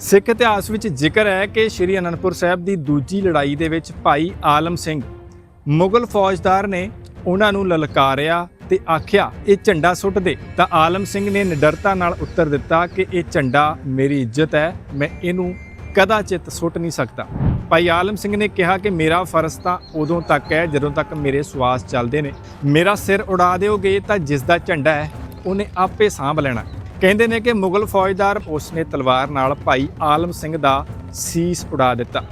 ਸਿੱਖ ਇਤਿਹਾਸ ਵਿੱਚ ਜ਼ਿਕਰ ਹੈ ਕਿ ਸ਼੍ਰੀ ਅਨੰਦਪੁਰ ਸਾਹਿਬ ਦੀ ਦੂਜੀ ਲੜਾਈ ਦੇ ਵਿੱਚ ਭਾਈ ਆਲਮ ਸਿੰਘ ਮੁਗਲ ਫੌਜਦਾਰ ਨੇ ਉਹਨਾਂ ਨੂੰ ਲਲਕਾਰਿਆ ਤੇ ਆਖਿਆ, ਇਹ ਝੰਡਾ ਸੁੱਟ ਦੇ ਤਾਂ ਆਲਮ ਸਿੰਘ ਨੇ ਨਿਡਰਤਾ ਨਾਲ ਉੱਤਰ ਦਿੱਤਾ ਕਿ ਇਹ ਝੰਡਾ ਮੇਰੀ ਇੱਜ਼ਤ ਹੈ, ਮੈਂ ਇਹਨੂੰ ਕਦਾਚਿਤ ਸੁੱਟ ਨਹੀਂ ਸਕਦਾ। ਭਾਈ ਆਲਮ ਸਿੰਘ ਨੇ ਕਿਹਾ ਕਿ ਮੇਰਾ ਫਰਜ਼ ਤਾਂ ਉਦੋਂ ਤੱਕ ਹੈ ਜਦੋਂ ਤੱਕ ਮੇਰੇ ਸਵਾਸ ਚੱਲਦੇ ਨੇ। ਮੇਰਾ ਸਿਰ ਉਡਾ ਦਿਓਗੇ ਤਾਂ ਜਿਸ ਦਾ ਝੰਡਾ ਹੈ, ਉਹਨੇ ਆਪੇ ਸਾਂਭ ਲੈਣਾ। ਕਹਿੰਦੇ ਨੇ ਕਿ ਮੁਗਲ ਫੌਜਦਾਰ ਉਸ ਨੇ ਤਲਵਾਰ ਨਾਲ ਭਾਈ ਆਲਮ ਸਿੰਘ ਦਾ ਸੀਸ ਉਡਾ ਦਿੱਤਾ।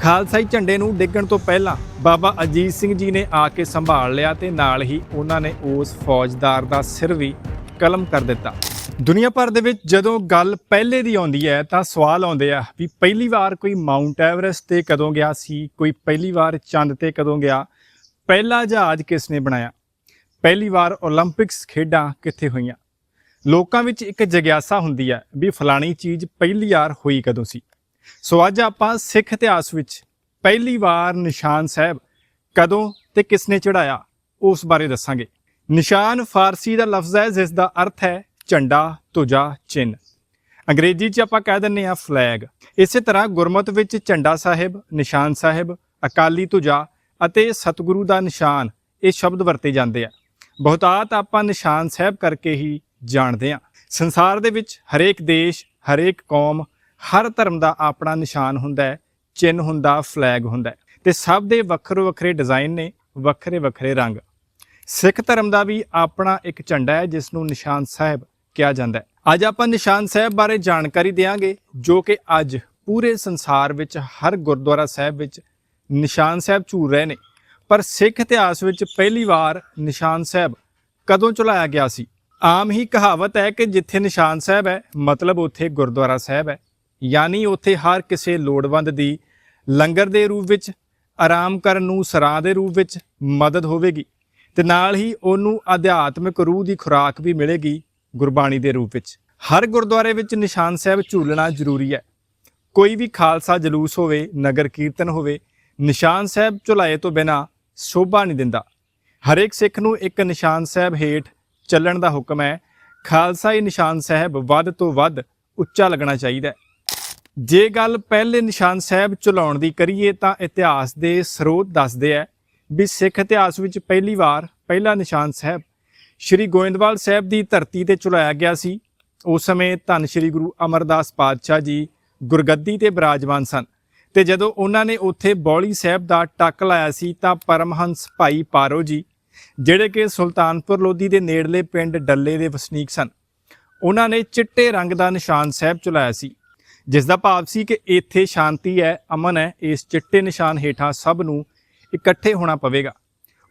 ਖਾਲਸਾਈ ਝੰਡੇ ਨੂੰ ਡਿੱਗਣ ਤੋਂ ਪਹਿਲਾਂ ਬਾਬਾ ਅਜੀਤ ਸਿੰਘ ਜੀ ਨੇ ਆ ਕੇ ਸੰਭਾਲ ਲਿਆ ਤੇ ਨਾਲ ਹੀ ਉਹਨਾਂ ਨੇ ਉਸ ਫੌਜਦਾਰ ਦਾ ਸਿਰ ਵੀ ਕਲਮ ਕਰ ਦਿੱਤਾ। ਦੁਨੀਆ ਭਰ ਦੇ ਵਿੱਚ ਜਦੋਂ ਗੱਲ ਪਹਿਲੇ ਦੀ ਆਉਂਦੀ ਹੈ ਤਾਂ ਸਵਾਲ ਆਉਂਦੇ ਆ ਵੀ ਪਹਿਲੀ ਵਾਰ ਕੋਈ ਮਾਉਂਟ ਐਵਰੈਸਟ ਤੇ ਕਦੋਂ ਗਿਆ ਸੀ, ਕੋਈ ਪਹਿਲੀ ਵਾਰ ਚੰਦ ਤੇ ਕਦੋਂ ਗਿਆ, ਪਹਿਲਾ ਜਹਾਜ਼ ਕਿਸ ਨੇ ਬਣਾਇਆ? ਪਹਿਲੀ ਵਾਰ 올림픽ਸ ਖੇਡਾਂ ਕਿੱਥੇ ਹੋਈਆਂ? ਲੋਕਾਂ ਵਿੱਚ ਇੱਕ ਜਗਿਆਸਾ ਹੁੰਦੀ ਹੈ ਵੀ ਫਲਾਣੀ ਚੀਜ਼ ਪਹਿਲੀ ਵਾਰ ਹੋਈ ਕਦੋਂ ਸੀ। ਸੋ ਅੱਜ ਆਪਾਂ ਸਿੱਖ ਇਤਿਹਾਸ ਵਿੱਚ ਪਹਿਲੀ ਵਾਰ ਨਿਸ਼ਾਨ ਸਾਹਿਬ ਕਦੋਂ ਤੇ ਕਿਸਨੇ ਚੜਾਇਆ ਉਸ ਬਾਰੇ ਦੱਸਾਂਗੇ। ਨਿਸ਼ਾਨ ਫਾਰਸੀ ਦਾ ਲਫ਼ਜ਼ ਹੈ, ਜਿਸ ਦਾ ਅਰਥ ਹੈ ਝੰਡਾ, ਧੁਜਾ ਚਿੰਨ ਅੰਗਰੇਜ਼ੀ 'ਚ ਆਪਾਂ ਕਹਿ ਦਿੰਨੇ ਆ ਫਲੈਗ ਇਸੇ ਤਰ੍ਹਾਂ ਗੁਰਮਤ ਵਿੱਚ ਝੰਡਾ ਸਾਹਿਬ, ਨਿਸ਼ਾਨ ਸਾਹਿਬ, ਅਕਾਲੀ ਧੁਜਾ ਅਤੇ ਸਤਿਗੁਰੂ ਦਾ ਨਿਸ਼ਾਨ ਇਹ ਸ਼ਬਦ ਵਰਤੇ ਜਾਂਦੇ ਆ। ਬਹੁਤਾਤ ਆਪਾਂ ਨਿਸ਼ਾਨ ਸਾਹਿਬ ਕਰਕੇ ਹੀ ਜਾਣਦੇ ਹਾਂ। ਸੰਸਾਰ ਦੇ ਵਿੱਚ ਹਰੇਕ ਦੇਸ਼, ਹਰੇਕ ਕੌਮ, ਹਰ ਧਰਮ ਦਾ ਆਪਣਾ ਨਿਸ਼ਾਨ ਹੁੰਦਾ ਹੈ ਚਿੰਨ ਹੁੰਦਾ, ਫਲੈਗ ਹੁੰਦਾ ਹੈ ਤੇ ਸਭ ਦੇ ਵੱਖਰੇ ਵੱਖਰੇ ਡਿਜ਼ਾਈਨ ਨੇ ਵੱਖਰੇ ਵੱਖਰੇ ਰੰਗ। ਸਿੱਖ ਧਰਮ ਦਾ ਵੀ ਆਪਣਾ ਇੱਕ ਝੰਡਾ ਹੈ ਜਿਸ ਨੂੰ ਨਿਸ਼ਾਨ ਸਾਹਿਬ ਕਿਹਾ ਜਾਂਦਾ ਹੈ। ਅੱਜ ਆਪਾਂ ਨਿਸ਼ਾਨ ਸਾਹਿਬ ਬਾਰੇ ਜਾਣਕਾਰੀ ਦੇਵਾਂਗੇ ਜੋ ਕਿ ਅੱਜ ਪੂਰੇ ਸੰਸਾਰ ਵਿੱਚ, ਹਰ ਗੁਰਦੁਆਰਾ ਸਾਹਿਬ ਵਿੱਚ ਨਿਸ਼ਾਨ ਸਾਹਿਬ ਝੂਲ ਰਹੇ ਨੇ। ਪਰ ਸਿੱਖ ਇਤਿਹਾਸ ਵਿੱਚ ਪਹਿਲੀ ਵਾਰ ਨਿਸ਼ਾਨ ਸਾਹਿਬ ਕਦੋਂ ਚਲਾਇਆ ਗਿਆ ਸੀ? ਆਮ ਹੀ ਕਹਾਵਤ ਹੈ ਕਿ ਜਿੱਥੇ ਨਿਸ਼ਾਨ ਸਾਹਿਬ ਹੈ, ਮਤਲਬ ਉੱਥੇ ਗੁਰਦੁਆਰਾ ਸਾਹਿਬ ਹੈ। ਯਾਨੀ ਉੱਥੇ ਹਰ ਕਿਸੇ ਲੋੜਵੰਦ ਦੀ ਲੰਗਰ ਦੇ ਰੂਪ ਵਿੱਚ, ਆਰਾਮ ਕਰਨ ਨੂੰ ਸਰਾਂ ਦੇ ਰੂਪ ਵਿੱਚ ਮਦਦ ਹੋਵੇਗੀ ਤੇ ਨਾਲ ਹੀ ਉਹਨੂੰ ਅਧਿਆਤਮਿਕ ਰੂਹ ਦੀ ਖੁਰਾਕ ਵੀ ਮਿਲੇਗੀ ਗੁਰਬਾਣੀ ਦੇ ਰੂਪ ਵਿੱਚ। ਹਰ ਗੁਰਦੁਆਰੇ ਵਿੱਚ ਨਿਸ਼ਾਨ ਸਾਹਿਬ ਝੂਲਣਾ ਜ਼ਰੂਰੀ ਹੈ। ਕੋਈ ਵੀ ਖਾਲਸਾ ਜਲੂਸ ਹੋਵੇ, ਨਗਰ ਕੀਰਤਨ ਹੋਵੇ, ਨਿਸ਼ਾਨ ਸਾਹਿਬ ਝੁਲਾਏ ਤੋਂ ਬਿਨਾ ਸ਼ੋਭਾ ਨਹੀਂ ਦਿੰਦਾ। ਹਰੇਕ ਸਿੱਖ ਨੂੰ ਇੱਕ ਨਿਸ਼ਾਨ ਸਾਹਿਬ ਹੇਠ ਚੱਲਣ ਦਾ ਹੁਕਮ ਹੈ। ਖਾਲਸਾਈ ਨਿਸ਼ਾਨ ਸਾਹਿਬ ਵੱਧ ਤੋਂ ਵੱਧ ਉੱਚਾ ਲੱਗਣਾ ਚਾਹੀਦਾ ਹੈ। ਜੇ ਗੱਲ ਪਹਿਲੇ ਨਿਸ਼ਾਨ ਸਾਹਿਬ ਚਲਾਉਣ ਦੀ ਕਰੀਏ ਤਾਂ ਇਤਿਹਾਸ ਦੇ ਸਰੋਤ ਦੱਸਦੇ ਆ ਵੀ ਸਿੱਖ ਇਤਿਹਾਸ ਵਿੱਚ ਪਹਿਲੀ ਵਾਰ ਪਹਿਲਾ ਨਿਸ਼ਾਨ ਸਾਹਿਬ ਸ਼੍ਰੀ ਗੋਇੰਦਵਾਲ ਸਾਹਿਬ ਦੀ ਧਰਤੀ ਤੇ ਚਲਾਇਆ ਗਿਆ ਸੀ। ਉਸ ਸਮੇਂ ਧੰਨ ਸ਼੍ਰੀ ਗੁਰੂ ਅਮਰਦਾਸ ਪਾਤਸ਼ਾਹ ਜੀ ਗੁਰਗੱਦੀ ਤੇ ਬਿਰਾਜਮਾਨ ਸਨ ਤੇ ਜਦੋਂ ਉਹਨਾਂ ਨੇ ਉੱਥੇ ਬੌਲੀ ਸਾਹਿਬ ਦਾ ਟੱਕ ਲਾਇਆ ਸੀ ਤਾਂ ਪਰਮਹੰਸ ਭਾਈ ਪਾਰੋ ਜੀ ਜਿਹੜੇ ਕਿ ਸੁਲਤਾਨਪੁਰ ਲੋਧੀ ਦੇ ਨੇੜਲੇ ਪਿੰਡ ਡੱਲੇ ਦੇ ਵਸਨੀਕ ਸਨ। ਉਹਨਾਂ ਨੇ ਚਿੱਟੇ ਰੰਗ ਦਾ ਨਿਸ਼ਾਨ ਸਾਹਿਬ ਚਲਾਇਆ ਸੀ ਜਿਸ ਦਾ ਭਾਵ ਸੀ ਕਿ ਇੱਥੇ ਸ਼ਾਂਤੀ ਹੈ, ਅਮਨ ਹੈ, ਇਸ ਚਿੱਟੇ ਨਿਸ਼ਾਨ ਹੇਠਾਂ ਸਭ ਨੂੰ ਇਕੱਠੇ ਹੋਣਾ ਪਵੇਗਾ।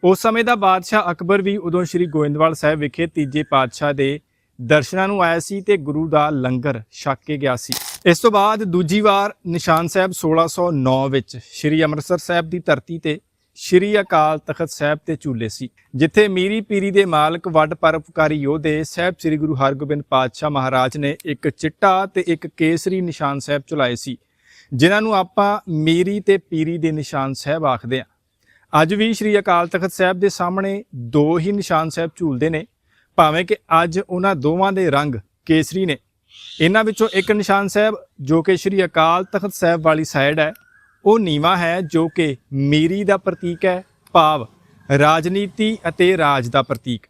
ਉਸ ਸਮੇਂ ਦਾ ਬਾਦਸ਼ਾਹ ਅਕਬਰ ਵੀ ਉਦੋਂ ਸ੍ਰੀ ਗੋਇੰਦਵਾਲ ਸਾਹਿਬ ਵਿਖੇ ਤੀਜੇ ਪਾਤਸ਼ਾਹ ਦੇ ਦਰਸ਼ਨਾਂ ਨੂੰ ਆਇਆ ਸੀ ਤੇ ਗੁਰੂ ਦਾ ਲੰਗਰ ਛਕ ਕੇ ਗਿਆ ਸੀ। ਇਸ ਤੋਂ ਬਾਅਦ ਦੂਜੀ ਵਾਰ ਨਿਸ਼ਾਨ ਸਾਹਿਬ 1609 ਵਿੱਚ ਸ੍ਰੀ ਅੰਮ੍ਰਿਤਸਰ ਸਾਹਿਬ ਦੀ ਧਰਤੀ ਤੇ ਸ੍ਰੀ ਅਕਾਲ ਤਖਤ ਸਾਹਿਬ ਤੇ ਝੂਲੇ ਸੀ, ਜਿੱਥੇ ਮੀਰੀ ਪੀਰੀ ਦੇ ਮਾਲਕ, ਵੱਡ ਪਰਪਕਾਰੀ ਯੋਧੇ ਸਾਹਿਬ ਸ੍ਰੀ ਗੁਰੂ ਹਰਗੋਬਿੰਦ ਪਾਤਸ਼ਾਹ ਮਹਾਰਾਜ ਨੇ ਇੱਕ ਚਿੱਟਾ ਤੇ ਇੱਕ ਕੇਸਰੀ ਨਿਸ਼ਾਨ ਸਾਹਿਬ ਚੁਲਾਏ ਸੀ, ਜਿਨ੍ਹਾਂ ਨੂੰ ਆਪਾਂ ਮੀਰੀ ਤੇ ਪੀਰੀ ਦੇ ਨਿਸ਼ਾਨ ਸਾਹਿਬ ਆਖਦੇ ਆ ਅੱਜ ਵੀ ਸ੍ਰੀ ਅਕਾਲ ਤਖਤ ਸਾਹਿਬ ਦੇ ਸਾਹਮਣੇ ਦੋ ਹੀ ਨਿਸ਼ਾਨ ਸਾਹਿਬ ਝੂਲਦੇ ਨੇ, ਭਾਵੇਂ ਕਿ ਅੱਜ ਉਹਨਾਂ ਦੋਵਾਂ ਦੇ ਰੰਗ ਕੇਸਰੀ ਨੇ। ਇਹਨਾਂ ਵਿੱਚੋਂ ਇੱਕ ਨਿਸ਼ਾਨ ਸਾਹਿਬ ਜੋ ਕਿ ਸ੍ਰੀ ਅਕਾਲ ਤਖਤ ਸਾਹਿਬ ਵਾਲੀ ਸਾਈਡ ਹੈ ਉਹ ਨੀਵਾ ਹੈ ਜੋ ਕਿ ਮੀਰੀ ਦਾ ਪ੍ਰਤੀਕ ਹੈ, ਭਾਵ ਰਾਜਨੀਤੀ ਅਤੇ ਰਾਜ ਦਾ ਪ੍ਰਤੀਕ।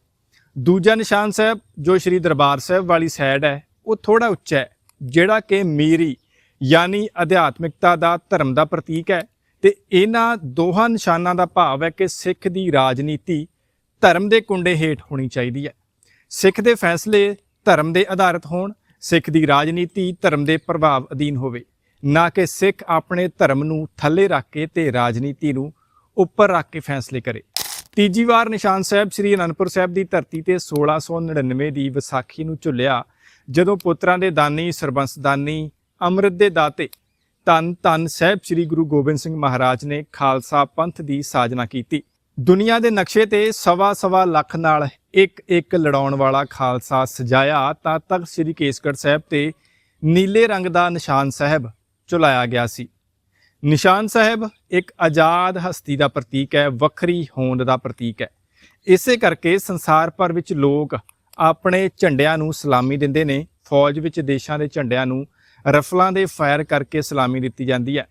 ਦੂਜਾ ਨਿਸ਼ਾਨ ਸਾਹਿਬ, ਜੋ ਸ੍ਰੀ ਦਰਬਾਰ ਸਾਹਿਬ ਵਾਲੀ ਸਾਈਡ ਹੈ, ਉਹ ਥੋੜਾ ਉੱਚਾ ਹੈ, ਜਿਹੜਾ ਕਿ ਮੀਰੀ ਯਾਨੀ ਅਧਿਆਤਮਿਕਤਾ ਦਾ, ਧਰਮ ਦਾ ਪ੍ਰਤੀਕ ਹੈ ਤੇ ਇਹਨਾਂ ਦੋਹਾਂ ਨਿਸ਼ਾਨਾਂ ਦਾ ਭਾਵ ਹੈ ਕਿ ਸਿੱਖ ਦੀ ਰਾਜਨੀਤੀ ਧਰਮ ਦੇ ਕੁੰਡੇ ਹੇਠ ਹੋਣੀ ਚਾਹੀਦੀ ਹੈ। ਸਿੱਖ ਦੇ ਫੈਸਲੇ ਧਰਮ ਦੇ ਆਧਾਰਿਤ ਹੋਣ, ਸਿੱਖ ਦੀ ਰਾਜਨੀਤੀ ਧਰਮ ਦੇ ਪ੍ਰਭਾਵ ਅਧੀਨ ਹੋਵੇ। ਨਾ ਕਿ ਸਿੱਖ ਆਪਣੇ ਧਰਮ ਨੂੰ ਥੱਲੇ ਰੱਖ ਕੇ ਤੇ ਰਾਜਨੀਤੀ ਨੂੰ ਉੱਪਰ ਰੱਖ ਕੇ ਫੈਸਲੇ ਕਰੇ। ਤੀਜੀ ਵਾਰ ਨਿਸ਼ਾਨ ਸਾਹਿਬ ਸ੍ਰੀ ਅਨੰਦਪੁਰ ਸਾਹਿਬ ਦੀ ਧਰਤੀ ਤੇ 1699 ਦੀ ਵਿਸਾਖੀ ਨੂੰ ਝੁੱਲਿਆ, ਜਦੋਂ ਪੁੱਤਰਾਂ ਦੇ ਦਾਨੀ ਸਰਬੰਸ ਦਾਨੀ ਅੰਮ੍ਰਿਤ ਦੇ ਦਾਤੇ ਧੰਨ ਧੰਨ ਸਾਹਿਬ ਸ੍ਰੀ ਗੁਰੂ ਗੋਬਿੰਦ ਸਿੰਘ ਮਹਾਰਾਜ ਨੇ ਖਾਲਸਾ ਪੰਥ ਦੀ ਸਾਜਨਾ ਕੀਤੀ। ਦੁਨੀਆ ਦੇ ਨਕਸ਼ੇ ਤੇ ਸਵਾ ਸਵਾ ਲੱਖ ਨਾਲ ਇੱਕ ਇੱਕ ਲੜਾਉਣ ਵਾਲਾ ਖਾਲਸਾ ਸਜਾਇਆ ਤਾਂ ਤੱਕ ਸ੍ਰੀ ਕੇਸਗੜ੍ਹ ਸਾਹਿਬ ਤੇ ਨੀਲੇ ਰੰਗ ਦਾ ਨਿਸ਼ਾਨ ਸਾਹਿਬ ਚੁਲਾਇਆ ਗਿਆ ਸੀ। ਨਿਸ਼ਾਨ ਸਾਹਿਬ ਇੱਕ ਆਜ਼ਾਦ ਹਸਤੀ ਦਾ ਪ੍ਰਤੀਕ ਹੈ, ਵੱਖਰੀ ਹੋਂਦ ਦਾ ਪ੍ਰਤੀਕ ਹੈ। ਇਸੇ ਕਰਕੇ ਸੰਸਾਰ ਭਰ ਵਿੱਚ ਲੋਕ ਆਪਣੇ ਝੰਡਿਆਂ ਨੂੰ ਸਲਾਮੀ ਦਿੰਦੇ ਨੇ। ਫੌਜ ਵਿੱਚ ਦੇਸ਼ਾਂ ਦੇ ਝੰਡਿਆਂ ਨੂੰ ਰਫਲਾਂ ਦੇ ਫਾਇਰ ਕਰਕੇ ਸਲਾਮੀ ਦਿੱਤੀ ਜਾਂਦੀ ਹੈ।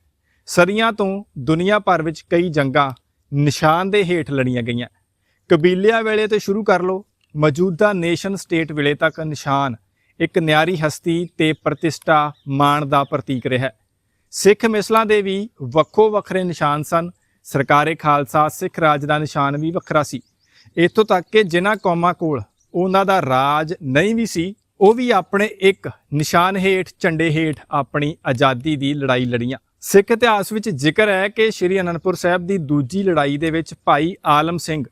ਸਦੀਆਂ ਤੋਂ ਦੁਨੀਆ ਭਰ ਵਿੱਚ ਕਈ ਜੰਗਾਂ ਨਿਸ਼ਾਨ ਦੇ ਹੇਠ ਲੜੀਆਂ ਗਈਆਂ। ਕਬੀਲਿਆਂ ਵੇਲੇ ਤੋਂ ਸ਼ੁਰੂ ਕਰ ਲਓ। ਮੌਜੂਦਾ ਨੇਸ਼ਨ ਸਟੇਟ ਵੇਲੇ ਤੱਕ ਨਿਸ਼ਾਨ ਇੱਕ ਨਿਆਰੀ ਹਸਤੀ ਤੇ ਪ੍ਰਤਿਸ਼ਠਾ ਮਾਣ ਦਾ ਪ੍ਰਤੀਕ ਰਿਹਾ ਹੈ। ਸਿੱਖ ਮਿਸਲਾਂ ਦੇ ਵੀ ਵੱਖੋ ਵੱਖਰੇ ਨਿਸ਼ਾਨ ਸਨ। ਸਰਕਾਰੇ ਖਾਲਸਾ ਸਿੱਖ ਰਾਜ ਦਾ ਨਿਸ਼ਾਨ ਵੀ ਵੱਖਰਾ ਸੀ। ਇੱਥੋਂ ਤੱਕ ਕਿ ਜਿਨ੍ਹਾਂ ਕੌਮਾਂ ਕੋਲ ਉਹਨਾਂ ਦਾ ਰਾਜ ਨਹੀਂ ਵੀ ਸੀ, ਉਹ ਵੀ ਆਪਣੇ ਇੱਕ ਨਿਸ਼ਾਨ ਹੇਠ, ਝੰਡੇ ਹੇਠ ਆਪਣੀ ਆਜ਼ਾਦੀ ਦੀ ਲੜਾਈ ਲੜੀਆਂ। ਸਿੱਖ ਇਤਿਹਾਸ ਵਿੱਚ ਜ਼ਿਕਰ ਹੈ ਕਿ ਸ੍ਰੀ ਅਨੰਦਪੁਰ ਸਾਹਿਬ ਦੀ ਦੂਜੀ ਲੜਾਈ ਦੇ ਵਿੱਚ ਭਾਈ ਆਲਮ ਸਿੰਘ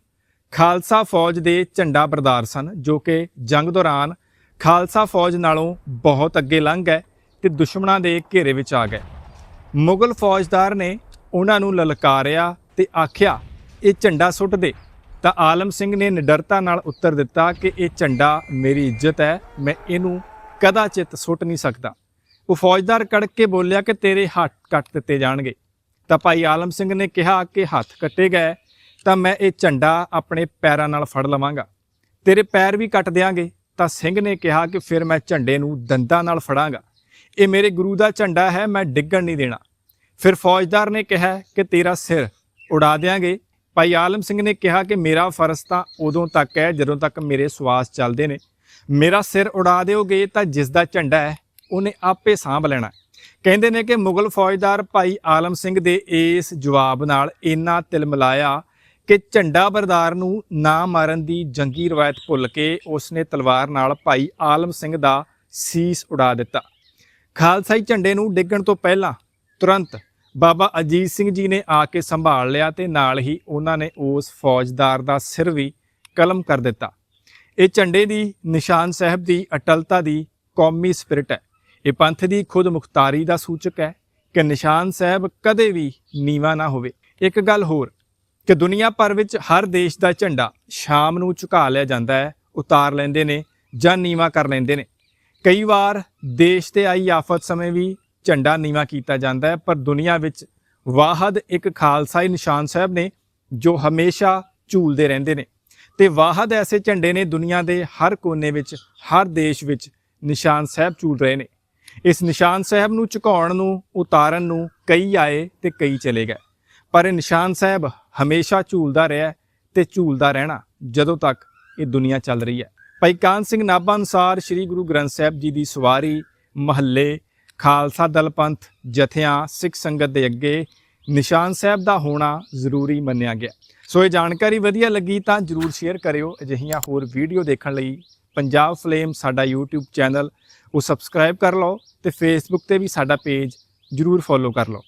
ਖਾਲਸਾ ਫੌਜ ਦੇ ਝੰਡਾ ਬਰਦਾਰ ਸਨ, ਜੋ ਕਿ ਜੰਗ ਦੌਰਾਨ ਖਾਲਸਾ ਫੌਜ ਨਾਲੋਂ ਬਹੁਤ ਅੱਗੇ ਲੰਘ ਗਏ ਤੇ ਦੁਸ਼ਮਣਾਂ ਦੇ ਘੇਰੇ ਵਿੱਚ ਆ ਗਏ। ਮੁਗਲ ਫੌਜਦਾਰ ਨੇ ਉਹਨਾਂ ਨੂੰ ਲਲਕਾਰਿਆ ਤੇ ਆਖਿਆ, ਇਹ ਝੰਡਾ ਸੁੱਟ ਦੇ ਤਾਂ ਆਲਮ ਸਿੰਘ ਨੇ ਨਿਡਰਤਾ ਨਾਲ ਉੱਤਰ ਦਿੱਤਾ ਕਿ ਇਹ ਝੰਡਾ ਮੇਰੀ ਇੱਜ਼ਤ ਹੈ, ਮੈਂ ਇਹਨੂੰ ਕਦਾਚਿਤ ਸੁੱਟ ਨਹੀਂ ਸਕਦਾ। ਉਹ ਫੌਜਦਾਰ ਕੜਕ ਕੇ ਬੋਲਿਆ ਕਿ ਤੇਰੇ ਹੱਥ ਕੱਟ ਦਿੱਤੇ ਜਾਣਗੇ। ਤਾਂ ਭਾਈ ਆਲਮ ਸਿੰਘ ਨੇ ਕਿਹਾ ਕਿ ਹੱਥ ਕੱਟੇ ਗਏ, ਤਾਂ ਮੈਂ ਇਹ ਝੰਡਾ ਆਪਣੇ ਪੈਰਾਂ ਨਾਲ ਫੜ ਲਵਾਂਗਾ। ਤੇਰੇ ਪੈਰ ਵੀ ਕੱਟ ਦਿਆਂਗੇ, ਤਾਂ ਸਿੰਘ ਨੇ ਕਿਹਾ ਕਿ ਫਿਰ ਮੈਂ ਝੰਡੇ ਨੂੰ ਦੰਦਾਂ ਨਾਲ ਫੜਾਂਗਾ। ਇਹ ਮੇਰੇ ਗੁਰੂ ਦਾ ਝੰਡਾ ਹੈ, ਮੈਂ ਡਿੱਗਣ ਨਹੀਂ ਦੇਣਾ। ਫਿਰ ਫੌਜਦਾਰ ਨੇ ਕਿਹਾ ਕਿ ਤੇਰਾ ਸਿਰ ਉਡਾ ਦਿਆਂਗੇ। ਭਾਈ ਆਲਮ ਸਿੰਘ ਨੇ ਕਿਹਾ ਕਿ ਮੇਰਾ ਫਰਜ਼ ਤਾਂ ਉਦੋਂ ਤੱਕ ਹੈ ਜਦੋਂ ਤੱਕ ਮੇਰੇ ਸਵਾਸ ਚੱਲਦੇ ਨੇ। ਮੇਰਾ ਸਿਰ ਉਡਾ ਦਿਓਗੇ ਤਾਂ ਜਿਸ ਦਾ ਝੰਡਾ ਹੈ, ਉਹਨੇ ਆਪੇ ਸਾਂਭ ਲੈਣਾ। ਕਹਿੰਦੇ ਨੇ ਕਿ ਮੁਗਲ ਫੌਜਦਾਰ ਭਾਈ ਆਲਮ ਸਿੰਘ ਦੇ ਇਸ ਜਵਾਬ ਨਾਲ ਇੰਨਾ ਤਿਲ ਮਿਲਾਇਆ ਕਿ ਝੰਡਾ ਬਰਦਾਰ ਨੂੰ ਨਾ ਮਾਰਨ ਦੀ ਜੰਗੀ ਰਵਾਇਤ ਭੁੱਲ ਕੇ ਉਸਨੇ ਤਲਵਾਰ ਨਾਲ ਭਾਈ ਆਲਮ ਸਿੰਘ ਦਾ ਸੀਸ ਉਡਾ ਦਿੱਤਾ। ਖਾਲਸਾਈ ਝੰਡੇ ਨੂੰ ਡਿੱਗਣ ਤੋਂ ਪਹਿਲਾਂ ਤੁਰੰਤ ਬਾਬਾ ਅਜੀਤ ਸਿੰਘ ਜੀ ਨੇ ਆ ਕੇ ਸੰਭਾਲ ਲਿਆ ਤੇ ਨਾਲ ਹੀ ਉਹਨਾਂ ਨੇ ਉਸ ਫੌਜਦਾਰ ਦਾ ਸਿਰ ਵੀ ਕਲਮ ਕਰ ਦਿੱਤਾ। ਇਹ ਝੰਡੇ ਦੀ ਨਿਸ਼ਾਨ ਸਾਹਿਬ ਦੀ ਅਟਲਤਾ ਦੀ ਕੌਮੀ ਸਪਿਰਿਟ ਹੈ। ਇਹ ਪੰਥ ਦੀ ਖੁਦ ਮੁਖਤਾਰੀ ਦਾ ਸੂਚਕ ਹੈ ਕਿ ਨਿਸ਼ਾਨ ਸਾਹਿਬ ਕਦੇ ਵੀ ਨੀਵਾ ਨਾ ਹੋਵੇ। ਇੱਕ ਗੱਲ ਹੋਰ, ਕਿ ਦੁਨੀਆ ਭਰ ਵਿੱਚ ਹਰ ਦੇਸ਼ ਦਾ ਝੰਡਾ ਸ਼ਾਮ ਨੂੰ ਝੁਕਾ ਲਿਆ ਜਾਂਦਾ ਹੈ, ਉਤਾਰ ਲੈਂਦੇ ਨੇ ਜਾਂ ਨੀਵਾ ਕਰ ਲੈਂਦੇ ਨੇ। ਕਈ ਵਾਰ ਦੇਸ਼ ਤੇ ਆਈ ਆਫਤ ਸਮੇਂ ਵੀ ਝੰਡਾ ਨੀਵਾ ਕੀਤਾ ਜਾਂਦਾ ਹੈ, ਪਰ ਦੁਨੀਆ ਵਿੱਚ ਵਾਹਦ ਇੱਕ ਖਾਲਸਾਈ ਨਿਸ਼ਾਨ ਸਾਹਿਬ ਨੇ ਜੋ ਹਮੇਸ਼ਾ ਝੂਲਦੇ ਰਹਿੰਦੇ ਨੇ। ਤੇ ਵਾਹਦ ਐਸੇ ਝੰਡੇ ਨੇ ਦੁਨੀਆ ਦੇ ਹਰ ਕੋਨੇ ਵਿੱਚ, ਹਰ ਦੇਸ਼ ਵਿੱਚ ਨਿਸ਼ਾਨ ਸਾਹਿਬ ਝੂਲ ਰਹੇ ਨੇ। ਇਸ ਨਿਸ਼ਾਨ ਸਾਹਿਬ ਨੂੰ ਝੁਕਾਉਣ ਨੂੰ, ਉਤਾਰਨ ਨੂੰ ਕਈ ਆਏ ਤੇ ਕਈ ਚਲੇ ਗਏ। ਪਰ ਇਹ ਨਿਸ਼ਾਨ ਸਾਹਿਬ ਹਮੇਸ਼ਾ ਝੂਲਦਾ ਰਿਹਾ ਤੇ ਝੂਲਦਾ ਰਹਿਣਾ, ਜਦੋਂ ਤੱਕ ਇਹ ਦੁਨੀਆ ਚੱਲ ਰਹੀ ਹੈ। ਭਾਈ ਕਾਨ ਸਿੰਘ ਨਾਭਾ ਅਨੁਸਾਰ ਸ੍ਰੀ ਗੁਰੂ ਗ੍ਰੰਥ ਸਾਹਿਬ ਜੀ ਦੀ ਸਵਾਰੀ, ਮਹੱਲੇ, ਖਾਲਸਾ ਦਲ ਪੰਥ ਜਥਿਆਂ, ਸਿੱਖ ਸੰਗਤ ਦੇ ਅੱਗੇ ਨਿਸ਼ਾਨ ਸਾਹਿਬ ਦਾ ਹੋਣਾ ਜ਼ਰੂਰੀ ਮੰਨਿਆ ਗਿਆ। ਸੋ ਇਹ ਜਾਣਕਾਰੀ ਵਧੀਆ ਲੱਗੀ ਤਾਂ ਜਰੂਰ ਸ਼ੇਅਰ ਕਰਿਓ। ਅਜਿਹੀਆਂ ਹੋਰ ਵੀਡੀਓ ਦੇਖਣ ਲਈ ਪੰਜਾਬ ਫਲੇਮ ਸਾਡਾ YouTube ਚੈਨਲ ਉਹ ਸਬਸਕ੍ਰਾਈਬ ਕਰ ਲਓ ਤੇ Facebook ਤੇ ਵੀ ਸਾਡਾ ਪੇਜ ਜਰੂਰ ਫੋਲੋ ਕਰ ਲਓ।